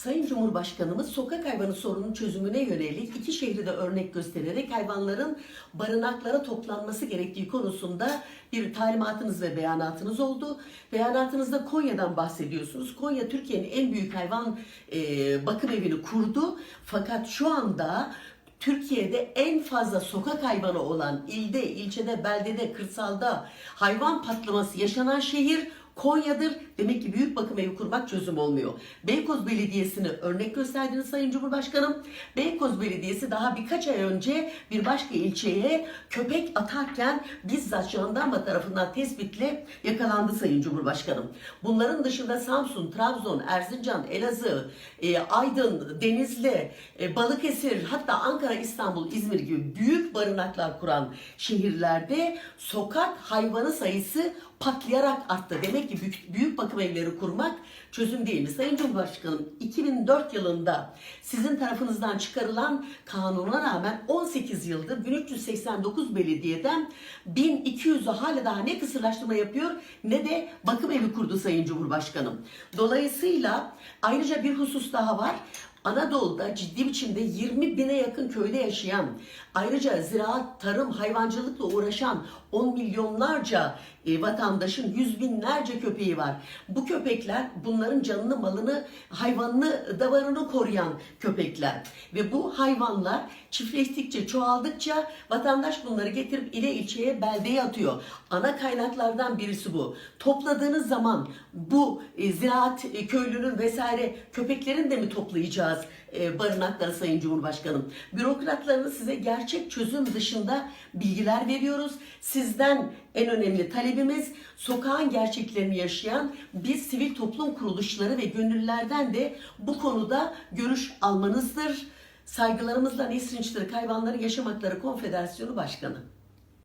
Sayın Cumhurbaşkanımız sokak hayvanı sorunun çözümüne yönelik iki şehri de örnek göstererek hayvanların barınaklara toplanması gerektiği konusunda bir talimatınız ve beyanatınız oldu. Beyanatınızda Konya'dan bahsediyorsunuz. Konya Türkiye'nin en büyük hayvan e, bakım evini kurdu. Fakat şu anda Türkiye'de en fazla sokak hayvanı olan ilde, ilçede, beldede, kırsalda hayvan patlaması yaşanan şehir Konya'dır. Demek ki büyük bakım evi kurmak çözüm olmuyor. Beykoz Belediyesi'ni örnek gösterdiniz Sayın Cumhurbaşkanım. Beykoz Belediyesi daha birkaç ay önce bir başka ilçeye köpek atarken bizzat jandarma tarafından tespitle yakalandı Sayın Cumhurbaşkanım. Bunların dışında Samsun, Trabzon, Erzincan, Elazığ, e, Aydın, Denizli, e, Balıkesir hatta Ankara, İstanbul, İzmir gibi büyük barınaklar kuran şehirlerde sokak hayvanı sayısı patlayarak arttı. Demek ki büyük, büyük bakım evleri kurmak çözüm değil mi? Sayın Cumhurbaşkanım 2004 yılında sizin tarafınızdan çıkarılan kanuna rağmen 18 yıldır 1389 belediyeden 1200'ü hala daha ne kısırlaştırma yapıyor ne de bakım evi kurdu Sayın Cumhurbaşkanım. Dolayısıyla ayrıca bir husus daha var. Anadolu'da ciddi biçimde 20 bine yakın köyde yaşayan, ayrıca ziraat, tarım, hayvancılıkla uğraşan 10 milyonlarca e, vatandaşın yüz binlerce köpeği var. Bu köpekler bunların canını, malını, hayvanını, davarını koruyan köpekler. Ve bu hayvanlar çiftleştikçe, çoğaldıkça vatandaş bunları getirip ile ilçeye, beldeye atıyor. Ana kaynaklardan birisi bu. Topladığınız zaman bu e, ziraat e, köylünün vesaire köpeklerin de mi toplayacağız e, barınakları Sayın Cumhurbaşkanım? Bürokratlarınız size gerçek çözüm dışında bilgiler veriyoruz. Sizden en önemli talebimiz sokağın gerçeklerini yaşayan biz sivil toplum kuruluşları ve gönüllülerden de bu konuda görüş almanızdır. Saygılarımızla Nesrin Çıtırık Hayvanları Yaşam Hakları Konfederasyonu Başkanı.